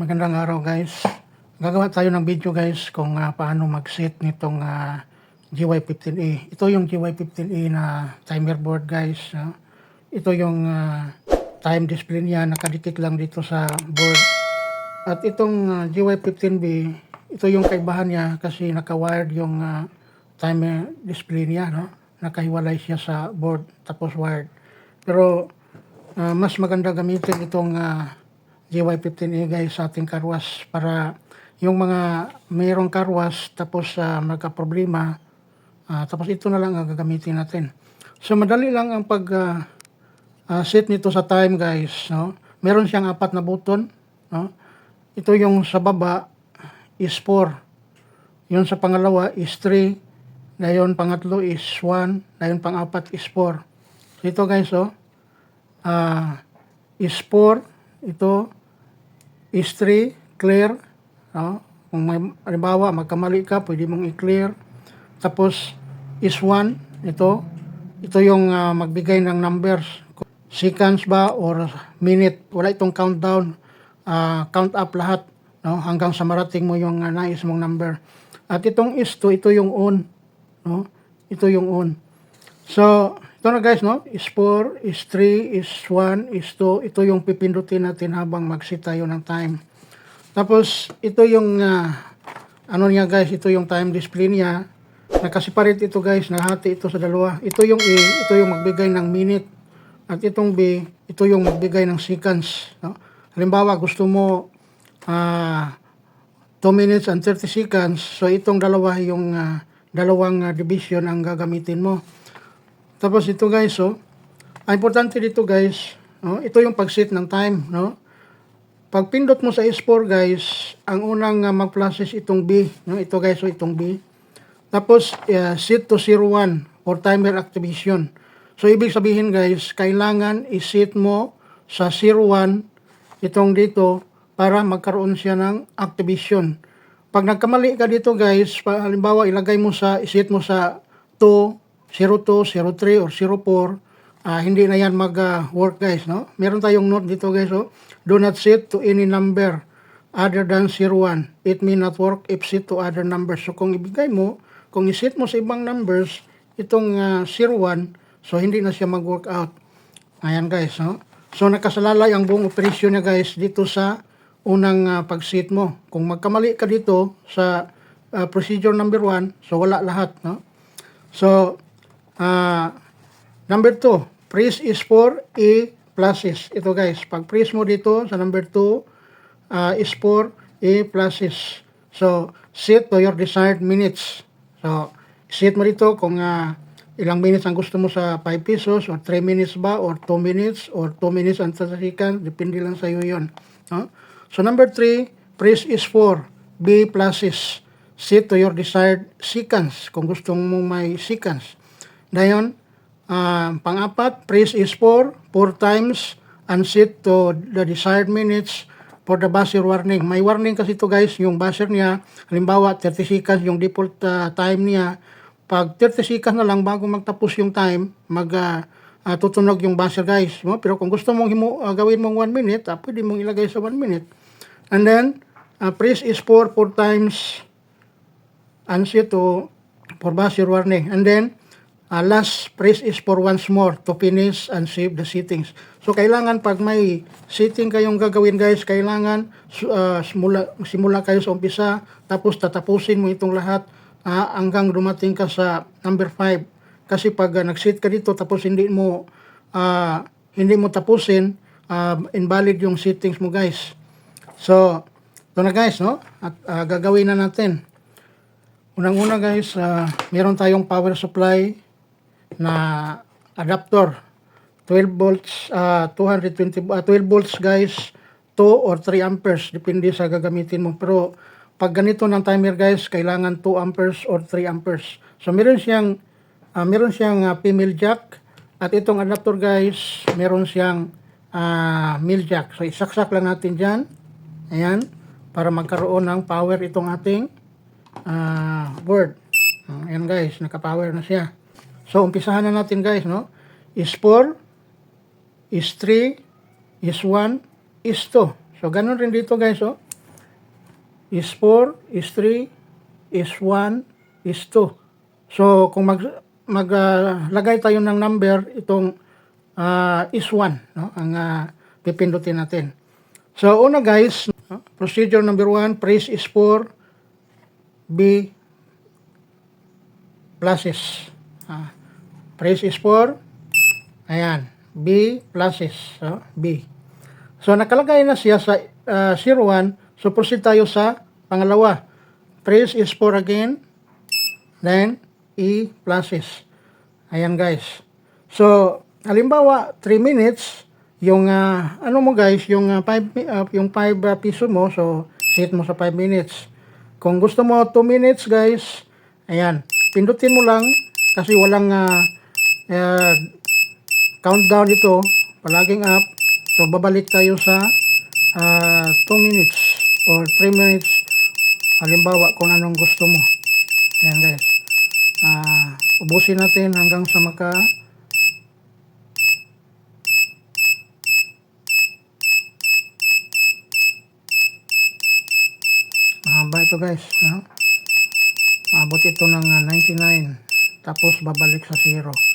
Magandang araw guys. Gagawa tayo ng video guys kung ah, paano mag-set nitong ah, GY15A. Ito yung GY15A na timer board guys. no? Ito yung ah, time display niya nakadikit lang dito sa board. At itong ah, GY15B, ito yung kaibahan niya kasi naka-wired yung ah, timer display niya. No? Nakahiwalay siya sa board tapos wired. Pero ah, mas maganda gamitin itong ah, GY15A guys sa ating karwas para yung mga mayroong karwas tapos uh, magka-problema ah, tapos ito na lang ang gagamitin natin. So madali lang ang pag ah, ah, set nito sa time guys, no? Meron siyang apat na button, no? Ito yung sa baba is 4. Yung sa pangalawa is 3. Ngayon pangatlo is 1. Ngayon pang-apat is 4. So ito guys, oh. Ah, is 4. Ito is 3, clear. No? Kung may, halimbawa, magkamali ka, pwede mong i-clear. Tapos, is 1, ito. Ito yung ah, magbigay ng numbers. Seconds ba or minute. Wala itong countdown. Ah, count up lahat. No? Hanggang sa marating mo yung ah, nais mong number. At itong is 2, ito yung on. No? Ito yung on. So, ito na guys, no? Is 4, is 3, is 1, is 2. Ito yung pipindutin natin habang mag-set tayo ng time. Tapos, ito yung, ah, ano niya guys, ito yung time display niya. Nakasiparate ito guys, nahati ito sa dalawa. Ito yung A, ito yung magbigay ng minute. At itong B, ito yung magbigay ng seconds. No? Halimbawa, gusto mo ah 2 minutes and 30 seconds. So, itong dalawa yung ah, dalawang ah, division ang gagamitin mo. Tapos ito guys, oh. Ang importante dito guys, no? ito yung pag-set ng time, no? Pag pindot mo sa S4 guys, ang unang uh, mag-process itong B, no? Ito guys, so itong B. Tapos uh, set to 01 for timer activation. So ibig sabihin guys, kailangan i-set mo sa 01 itong dito para magkaroon siya ng activation. Pag nagkamali ka dito guys, halimbawa ilagay mo sa, iset mo sa 2, 02, 03, or 04, ah, hindi na yan mag-work guys, no? Meron tayong note dito guys, oh. Do not set to any number other than 01. It may not work if set to other numbers. So kung ibigay mo, kung iset mo sa ibang numbers, itong ah, 01, so hindi na siya mag-work out. Ayan guys, no? So nakasalalay ang buong operasyon niya guys dito sa unang ah, pag-set mo. Kung magkamali ka dito sa ah, procedure number 1, so wala lahat, no? So, ah number 2, press is for A pluses. Ito guys, pag press mo dito sa number 2, ah, is for A pluses. So, set to your desired minutes. So, set mo dito kung ah, ilang minutes ang gusto mo sa 5 pesos or 3 minutes ba or 2 minutes or 2 minutes 30 seconds. Depende lang sa iyo yun. No? So, number 3, press is for B pluses. Set to your desired seconds kung gusto mong may seconds. Ngayon, ah, pang-apat, press is for 4 times and set to the desired minutes for the buzzer warning. May warning kasi ito guys, yung buzzer niya, halimbawa 30 seconds yung default ah, time niya. Pag 30 seconds na lang bago magtapos yung time, mag ah, ah, tutunog yung buzzer guys. No? Pero kung gusto mong himu, ah, gawin mong 1 minute, ah, pwede mong ilagay sa 1 minute. And then, ah, press is for 4 times and set to for buzzer warning. And then, uh, last press is for once more to finish and save the settings. So, kailangan pag may setting kayong gagawin guys, kailangan uh, simula, simula kayo sa umpisa, tapos tatapusin mo itong lahat uh, hanggang dumating ka sa number 5. Kasi pag uh, nag-set ka dito, tapos hindi mo uh, hindi mo tapusin, uh, invalid yung settings mo guys. So, ito na guys, no? At uh, gagawin na natin. Unang-una guys, ah, meron tayong power supply na adapter. 12 volts, ah, 220, ah, 12 volts guys, 2 or 3 amperes, depende sa gagamitin mo. Pero pag ganito ng timer guys, kailangan 2 amperes or 3 amperes. So meron siyang, ah, meron siyang ah, female jack, at itong adapter guys, meron siyang ah, male jack. So isaksak lang natin dyan. Ayan, para magkaroon ng power itong ating ah board. Uh, ayan guys, naka-power na siya. So, umpisahan na natin guys, no? Is 4, is 3, is 1, is 2. So, ganun rin dito guys, oh. is 4, is 3, is 1, is 2. So, kung mag, maglagay tayo ng number, itong ah, is 1, no? ang ah, pipindutin natin. So, una guys, no? procedure number 1, praise is 4, B, pluses. Ah, praise is 4, ayan, B, pluses, so, B. So, nakalagay na siya sa uh, 01, so proceed tayo sa pangalawa. Praise is 4 again, then E pluses. Ayan guys. So, halimbawa 3 minutes yung ah, ano mo guys, yung 5 yung 5 piso mo, so set mo sa 5 minutes. Kung gusto mo 2 minutes guys, ayan, pindutin mo lang kasi walang ah, ah, countdown ito, palaging up. So babalik tayo sa 2 minutes or 3 minutes halimbawa kung anong gusto mo. Ayan guys. Ah, ubusin natin hanggang sa maka Mahaba ito guys. No? Maabot ito ng ah, 99. Tapos babalik sa 0.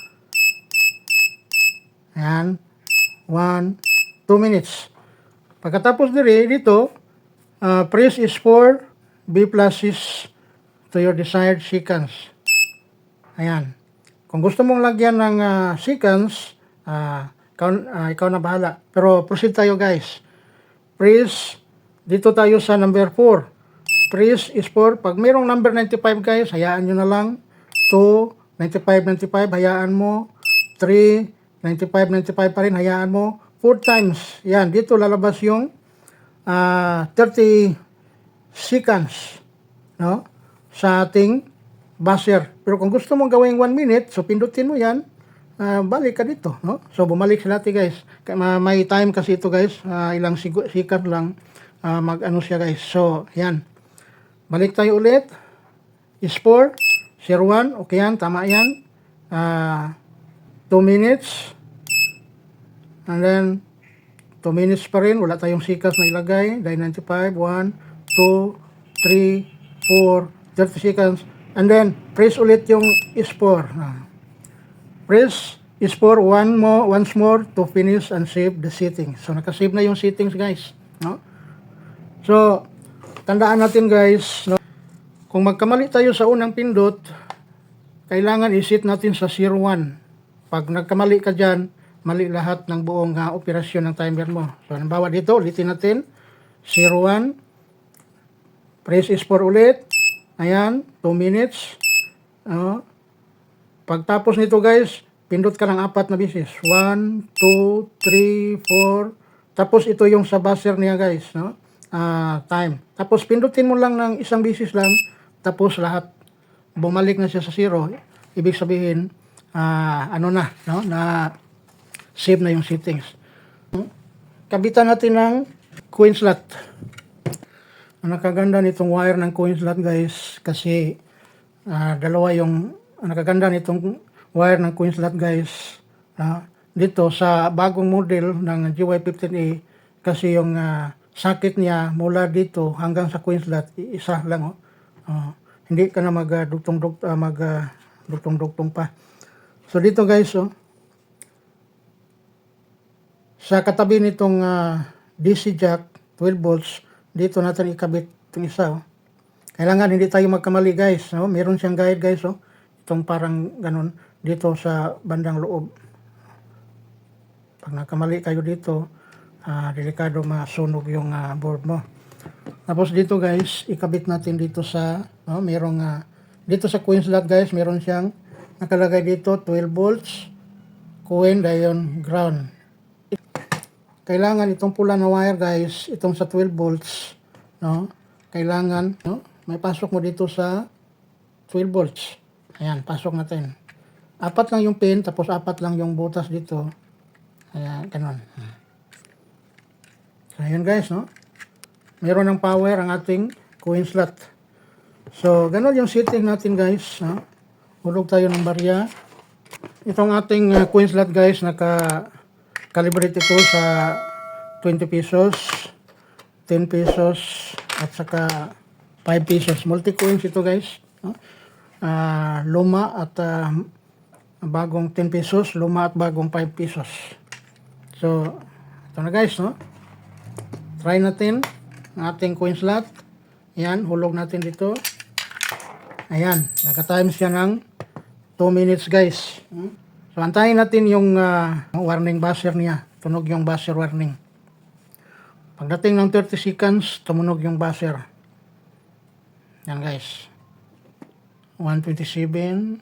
Ayan. 1, 2 minutes. Pagkatapos diri dito, uh, press is for B plus is to your desired sequence. Ayan. Kung gusto mong lagyan ng ah, sequence, ah, ikaw, ah, ikaw na bahala. Pero proceed tayo guys. Press, dito tayo sa number 4. Press is for, pag mayroong number 95 guys, hayaan nyo na lang. 2, 95, 95, hayaan mo. 3, 95, 95 pa rin, hayaan mo. 4 times. Yan, dito lalabas yung ah, 30 seconds no? sa ating buzzer. Pero kung gusto mong gawing 1 minute, so pindutin mo yan, ah, balik ka dito. No? So bumalik sila natin guys. May time kasi ito guys, ah, ilang second lang ah, mag-ano siya guys. So yan. Balik tayo ulit. Is 4, 01, okay yan, tama yan. 2 minutes. And then, 2 minutes pa rin, wala tayong sikas na ilagay. Dahil 95, 1, 2, 3, 4, 30 seconds. And then, press ulit yung is 4. Ah. Press 4 one more, once more to finish and save the settings. So, nakasave na yung settings guys. No? So, tandaan natin guys, no? kung magkamali tayo sa unang pindot, kailangan isit natin sa 01. Pag nagkamali ka dyan, mali lahat ng buong ah, operasyon ng timer mo. So, halimbawa dito, ulitin natin. 01. Press is 4 ulit. Ayan, 2 minutes. Ano? Pagtapos nito guys, pindot ka ng apat na bisis. 1, 2, 3, 4. Tapos ito yung sa buzzer niya guys. No? Ah, time. Tapos pindutin mo lang ng isang bisis lang. Tapos lahat bumalik na siya sa zero. Ibig sabihin, ah, ano na, no? na save na yung settings. Kabitan natin ng coin slot. Ang nakaganda nitong wire ng coin slot guys kasi ah, dalawa yung ang nakaganda nitong wire ng coin slot guys ah, dito sa bagong model ng GY15A kasi yung ah, socket niya mula dito hanggang sa coin slot isa lang oh. Ah, hindi ka na mag uh, dugtong mag ah, dugtong-dugtong pa. So dito guys oh sa katabi nitong ah, DC jack 12 volts, dito natin ikabit itong isa. Oh. Kailangan hindi tayo magkamali guys. No? Meron siyang guide guys. Oh. Itong parang ganun dito sa bandang loob. Pag nakamali kayo dito, ah, delikado masunog yung ah, board mo. Tapos dito guys, ikabit natin dito sa, no, merong, ah, dito sa coin slot guys, meron siyang nakalagay dito 12 volts, coin, dayon ground kailangan itong pula na wire guys, itong sa 12 volts, no? Kailangan, no? May pasok mo dito sa 12 volts. Ayan, pasok natin. Apat lang yung pin, tapos apat lang yung butas dito. Ayan, ganun. So, ayan guys, no? Meron ng power ang ating coin slot. So, ganun yung setting natin guys, no? Hulog tayo ng barya. Itong ating uh, coin slot guys, naka calibrate ito sa 20 pesos, 10 pesos, at saka 5 pesos. Multi-coins ito guys. Ah, luma at ah, bagong 10 pesos, luma at bagong 5 pesos. So, ito na guys, no? Try natin ang ating coin slot. Ayan, hulog natin dito. Ayan, naka-time siya ng 2 minutes guys. Hmm? So antayin natin yung uh, warning buzzer niya. Tunog yung buzzer warning. Pagdating ng 30 seconds, tumunog yung buzzer. Yan guys. 127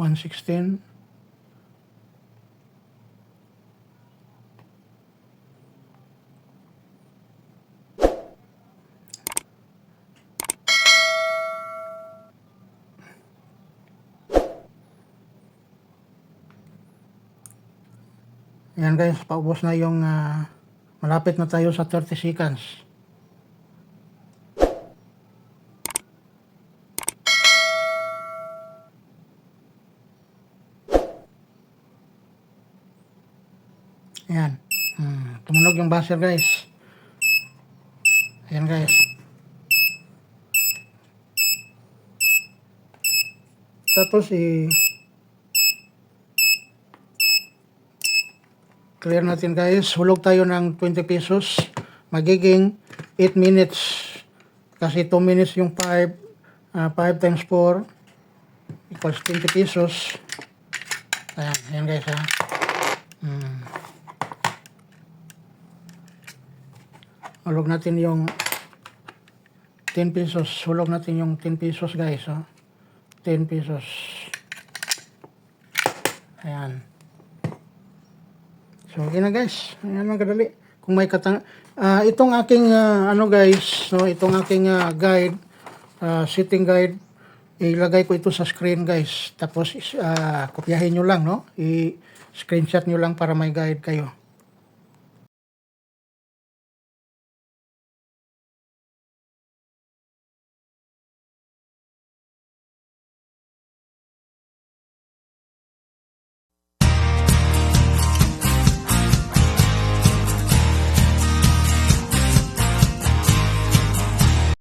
116 Ayan guys, paubos na yung uh, malapit na tayo sa 30 seconds. Ayan. Hmm, tumunog yung buzzer guys. Ayan guys. Tapos i eh, clear natin guys. Hulog tayo ng 20 pesos. Magiging 8 minutes. Kasi 2 minutes yung 5. ah 5 times 4 equals 20 pesos. Ayan, ayan guys ha. Hmm. Hulog natin yung 10 pesos. Hulog natin yung 10 pesos guys. Oh. 10 pesos. Ayan. So, okay na guys. Ayan lang kadali. Kung may katang... ah itong aking, ah, ano guys, no, itong aking ah, guide, ah, sitting guide, ilagay ko ito sa screen guys. Tapos, ah, kopyahin nyo lang, no? I-screenshot nyo lang para may guide kayo.